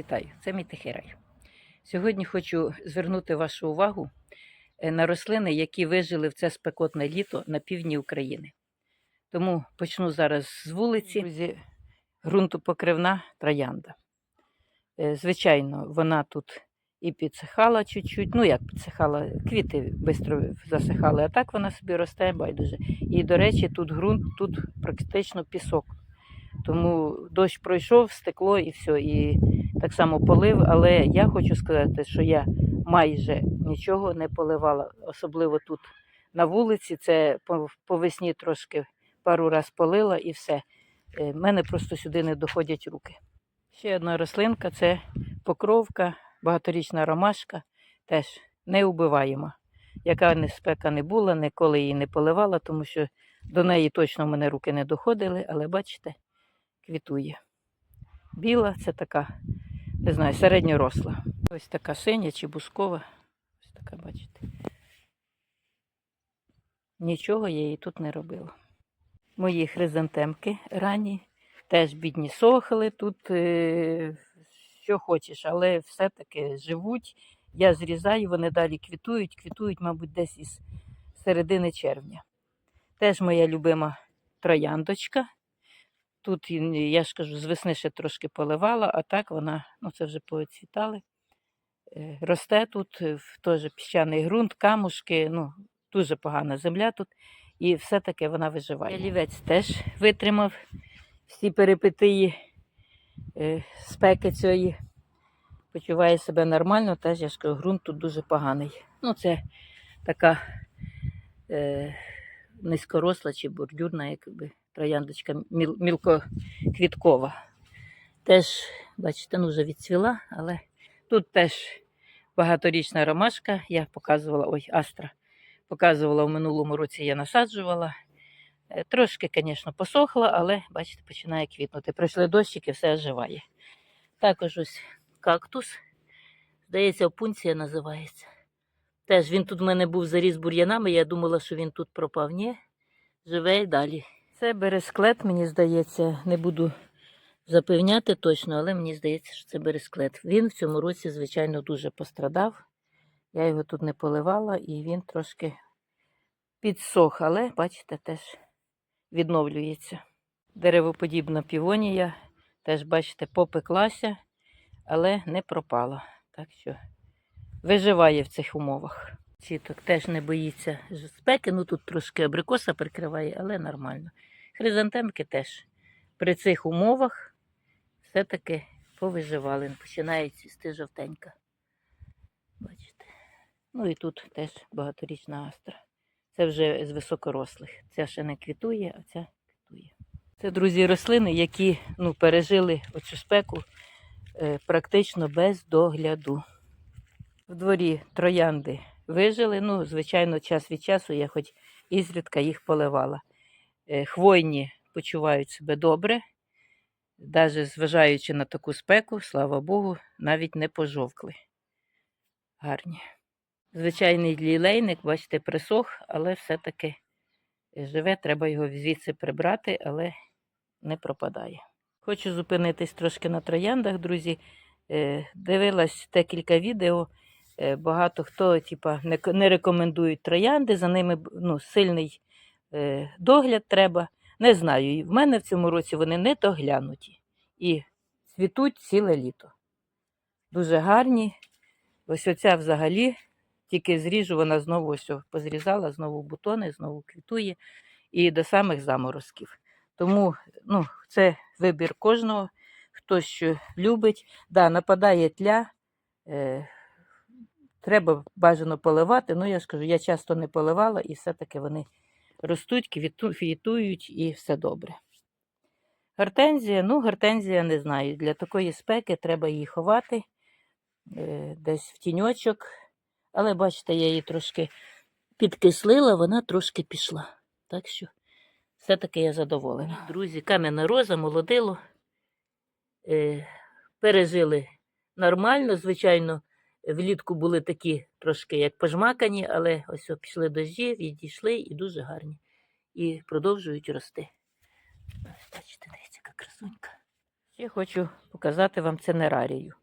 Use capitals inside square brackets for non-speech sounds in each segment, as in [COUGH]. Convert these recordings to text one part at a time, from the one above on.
Вітаю, це мій тихий рай. Сьогодні хочу звернути вашу увагу е, на рослини, які вижили в це спекотне літо на півдні України. Тому почну зараз з вулиці. Друзі, ґрунтопокривна троянда. Е, Звичайно, вона тут і підсихала чуть-чуть. Ну, як підсихала, квіти швидко засихали, а так вона собі росте байдуже. І, до речі, тут ґрунт, тут практично пісок. Тому дощ пройшов, стекло і все. І так само полив. Але я хочу сказати, що я майже нічого не поливала, особливо тут на вулиці. Це по, весні трошки пару раз полила і все. У мене просто сюди не доходять руки. Ще одна рослинка це покровка, багаторічна ромашка, теж неубиваєма. Яка не спека не була, ніколи її не поливала, тому що до неї точно в мене руки не доходили, але бачите, квітує. Біла це така, не знаю, середньоросла. Ось така синя чи бускова. Ось така, бачите. Нічого я їй тут не робила. Мої хризантемки ранні, теж бідні сохли, тут е, що хочеш, але все-таки живуть. Я зрізаю, вони далі квітують, квітують, мабуть, десь із середини червня. Теж моя любима трояндочка. Тут, я ж кажу, з весни ще трошки поливала, а так вона, ну це вже поцвітали. Е, Росте тут, е, теж піщаний ґрунт, камушки, ну, дуже погана земля тут. І все-таки вона виживає. Ялівець теж витримав всі перипетії е, спеки цієї. Почуває себе нормально, теж я ж кажу, ґрунт тут дуже поганий. Ну, це така е, низькоросла чи бордюрна, якби трояндочка міл, мілкоквіткова. Теж, бачите, ну вже відцвіла, але тут теж багаторічна ромашка. Я показувала, ой, астра. Показувала в минулому році, я насаджувала. Е, Трошки, звісно, посохла, але бачите, починає квітнути. Прийшли дощики, все оживає. Також ось кактус. Здається, опунція називається. Теж він тут в мене був заріс бур'янами, я думала, що він тут пропав. Ні, живе і далі. Це бересклет, мені здається, не буду запевняти точно, але мені здається, що це бересклет. Він в цьому році, звичайно, дуже пострадав. Я його тут не поливала і він трошки підсох, але, бачите, теж відновлюється. Деревоподібна півонія, теж, бачите, попеклася, але не пропала. Так що виживає в цих умовах. Ціток теж не боїться спеки, ну тут трошки абрикоса прикриває, але нормально. Хризантемки теж при цих умовах все-таки повиживали. Починає цвісти жовтенька. Бачите. Ну і тут теж багаторічна астра. Це вже з високорослих. Ця ще не квітує, а ця квітує. Це, друзі, рослини, які ну, пережили оцю спеку е, практично без догляду. В дворі троянди вижили. Ну, звичайно, час від часу я хоч ізрідка їх поливала. Е, Хвойні почувають себе добре, навіть зважаючи на таку спеку, слава Богу, навіть не пожовкли. Гарні. Звичайний лілейник, бачите, присох, але все-таки живе, треба його звідси прибрати, але не пропадає. Хочу зупинитись трошки на трояндах, друзі. Е, Дивилась декілька відео. Е, Багато хто типа, не, рекомендують троянди, за ними ну, сильний догляд треба. Не знаю. і В мене в цьому році вони не доглянуті і цвітуть ціле літо. Дуже гарні. Ось оця взагалі, тільки зріжу, вона знову ось позрізала, знову бутони, знову квітує і до самих заморозків. Тому ну, це вибір кожного, хто що любить. Да, нападає тля, е, треба бажано поливати. Ну, я ж кажу, я часто не поливала, і все-таки вони ростуть, квіту- квітують і все добре. Гортензія, ну, гортензія не знаю. Для такої спеки треба її ховати е, десь в тіньочок. Але бачите, я її трошки підкислила, вона трошки пішла. Так що все-таки я задоволена. Друзі, кам'яна роза, молодило. Е, пережили нормально. Звичайно, влітку були такі трошки як пожмакані, але ось пішли дощі, відійшли і дуже гарні. І продовжують рости. Ось, бачите, дивіться, яка красунька. Ще хочу показати вам ценерарію.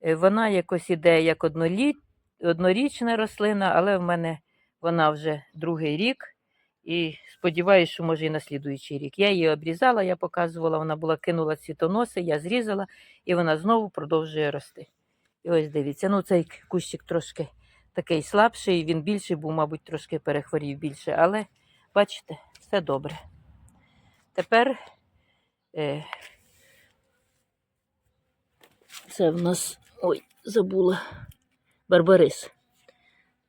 Е, Вона якось іде як одноліт, однорічна рослина, але в мене вона вже другий рік. І сподіваюся, що може і на слідуючий рік. Я її обрізала, я показувала, вона була кинула цвітоноси, я зрізала, і вона знову продовжує рости. І ось дивіться, ну цей кущик трошки такий слабший, він більший був, мабуть, трошки перехворів більше, але бачите, все добре. Тепер е, це в нас. Ой, забула. Барбарис.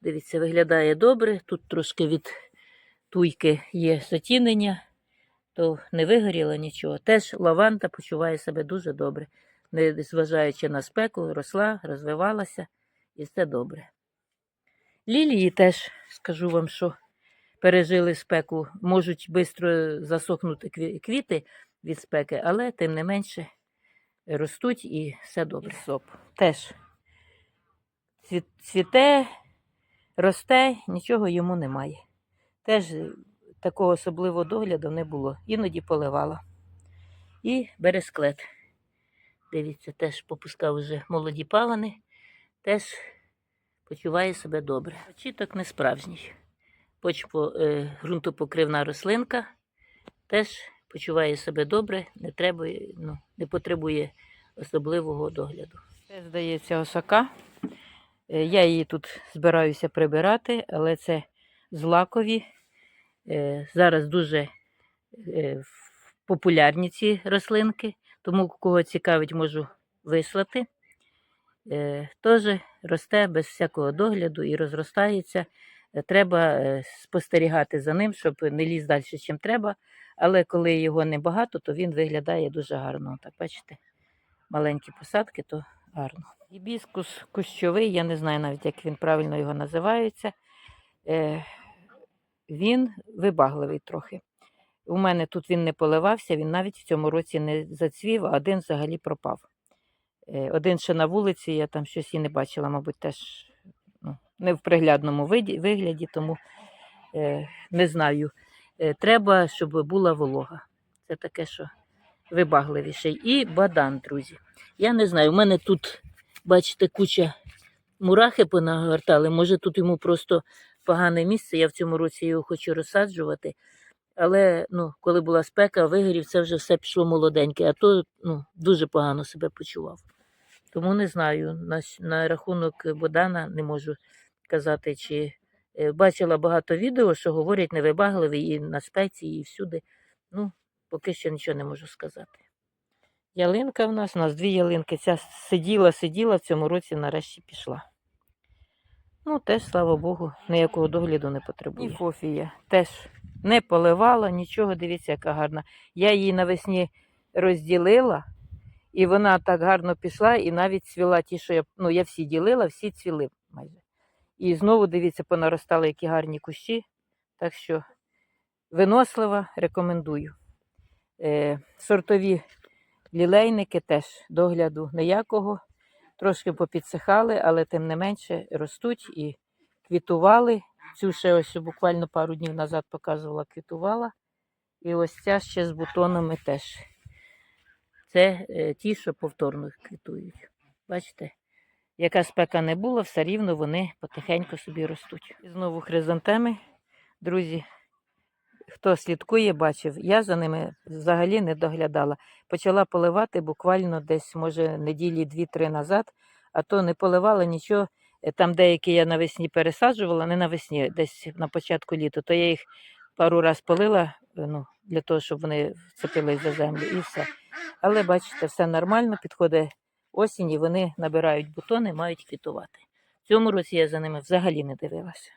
Дивіться, виглядає добре. Тут трошки від туйки є затінення, то не вигоріло нічого. Теж лаванда почуває себе дуже добре. Не зважаючи на спеку, росла, розвивалася і все добре. Лілії теж, скажу вам, що пережили спеку, можуть швидко засохнути квіти від спеки, але тим не менше ростуть і все добре. Соп теж цвіте, росте, нічого йому немає. Теж такого особливого догляду не було. Іноді поливала. І бересклет. Дивіться, теж попускав вже молоді павани, теж почуває себе добре. Очіток не справжній. Почпо, е, ґрунтопокривна рослинка теж почуває себе добре, не, треба, ну, не потребує особливого догляду. Це, здається, осока. Е, Я її тут збираюся прибирати, але це злакові. Е, Зараз дуже е, популярні ці рослинки, тому кого цікавить, можу вислати. Е, Теж росте без всякого догляду і розростається. Е, Треба е, спостерігати за ним, щоб не ліз далі, чим треба. Але коли його небагато, то він виглядає дуже гарно. Так, бачите, маленькі посадки, то гарно. Гібіскус кущовий, я не знаю навіть, як він правильно його називається. Він вибагливий трохи. У мене тут він не поливався, він навіть в цьому році не зацвів, а один взагалі пропав. Е, Один ще на вулиці, я там щось і не бачила, мабуть, теж ну, не в приглядному вигляді, тому е, не знаю. Е, треба, щоб була волога. Це таке, що вибагливіше. І бадан, друзі. Я не знаю, у мене тут, бачите, куча мурахи понагортали. Може, тут йому просто погане місце. Я в цьому році його хочу розсаджувати. Але ну, коли була спека, вигорів, це вже все пішло молоденьке, а то ну, дуже погано себе почував. Тому не знаю. На, на рахунок Богдана не можу казати, чи е, бачила багато відео, що говорять невибагливий і на спеці, і всюди. Ну, поки що нічого не можу сказати. Ялинка в нас, у нас дві ялинки. Ця сиділа, сиділа, в цьому році нарешті пішла. Ну, теж, слава Богу, ніякого догляду не потребує. І Фофія теж не поливала, нічого, дивіться, яка гарна. Я її навесні розділила, і вона так гарно пішла, і навіть цвіла ті, що я, ну, я всі ділила, всі цвіли майже. І знову, дивіться, понаростали які гарні кущі. Так що винослива, рекомендую. Е, сортові лілейники теж догляду ніякого. Трошки попідсихали, але тим не менше ростуть і квітували. Цю ще ось буквально пару днів назад показувала, квітувала. І ось ця ще з бутонами теж. Це е, ті, що повторно квітують. Бачите, яка спека не була, все рівно вони потихеньку собі ростуть. І знову хризантеми. Друзі, хто слідкує, бачив, я за ними взагалі не доглядала. Почала поливати буквально десь, може, неділі дві-три назад, а то не поливала нічого. Е, Там деякі я навесні пересаджувала, не навесні, десь на початку літа, то я їх пару раз полила е, ну, для того, щоб вони вцепились за землю і все. Але бачите, все нормально, підходить осінь, і вони набирають бутони, мають квітувати. В цьому році я за ними взагалі не дивилася.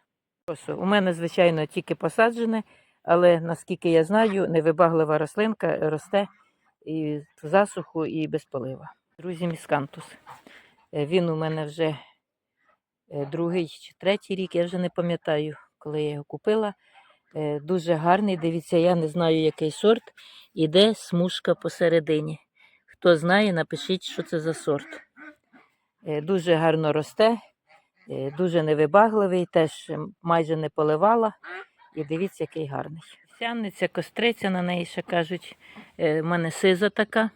У мене, звичайно, тільки посаджене, але наскільки я знаю, невибаглива рослинка росте і в засуху, і без полива. Друзі, міскантус. Е, Він у мене вже е, другий чи третій рік, я вже не пам'ятаю, коли я його купила. Е, Дуже гарний. Дивіться, я не знаю, який сорт. Іде смужка посередині. Хто знає, напишіть, що це за сорт. Е, Дуже гарно росте, е, дуже невибагливий, теж майже не поливала. І дивіться, який гарний. Сянниця, костриця на неї ще кажуть. Е, У мене сиза така,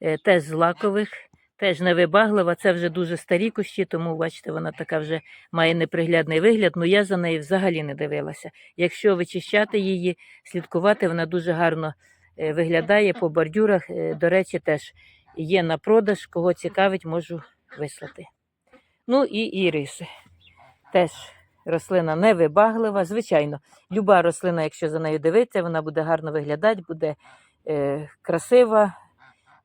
е, теж з лакових. Теж невибаглива, це вже дуже старі кущі, тому бачите, вона така вже має неприглядний вигляд, але я за нею взагалі не дивилася. Якщо вичищати її, слідкувати, вона дуже гарно е, виглядає по бордюрах. Е, До речі, теж є на продаж, кого цікавить, можу вислати. Ну і іриси. Теж рослина невибаглива. Звичайно, люба рослина, якщо за нею дивитися, вона буде гарно виглядати, буде е, красива,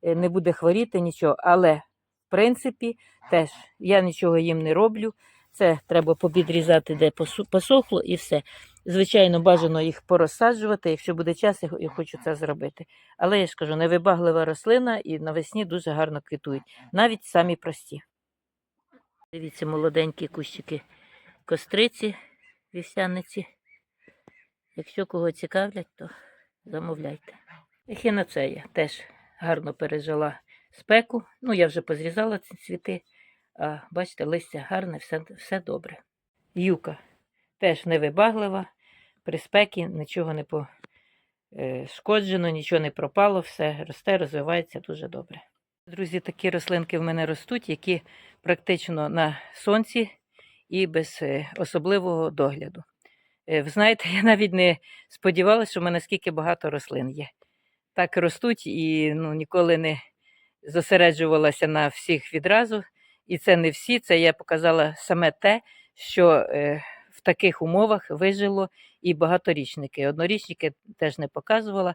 не буде хворіти, нічого. Але, в принципі, теж я нічого їм не роблю. Це треба попідрізати, де посохло, і все. Звичайно, бажано їх порозсаджувати. Якщо буде час, я хочу це зробити. Але я ж кажу, невибаглива рослина і навесні дуже гарно квітують, навіть самі прості. Дивіться, молоденькі кущики костриці, вівсяниці. Якщо кого цікавлять, то замовляйте. Ехінацея теж гарно пережила спеку. Ну, я вже позрізала ці цвіти. А бачите, листя гарне, все, все добре. Юка теж невибаглива, при спекі нічого не пошкоджено, нічого не пропало, все росте, розвивається дуже добре. Друзі, такі рослинки в мене ростуть, які практично на сонці і без е, особливого догляду. Е, Ви знаєте, [LAUGHS] я навіть не сподівалася, що в мене скільки багато рослин є. Так ростуть і ну, ніколи не зосереджувалася на всіх відразу. І це не всі, це я показала саме те, що е, в таких умовах вижило і багаторічники. Однорічники теж не показувала,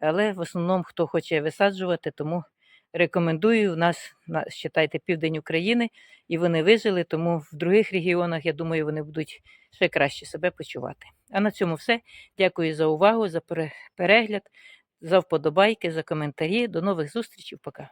але в основному хто хоче висаджувати, тому рекомендую. У нас, на- считайте, південь України, і вони вижили, тому в других регіонах, я думаю, вони будуть ще краще себе почувати. А на цьому все. Дякую за увагу, за перегляд, за вподобайки, за коментарі. До нових зустрічей. Пока.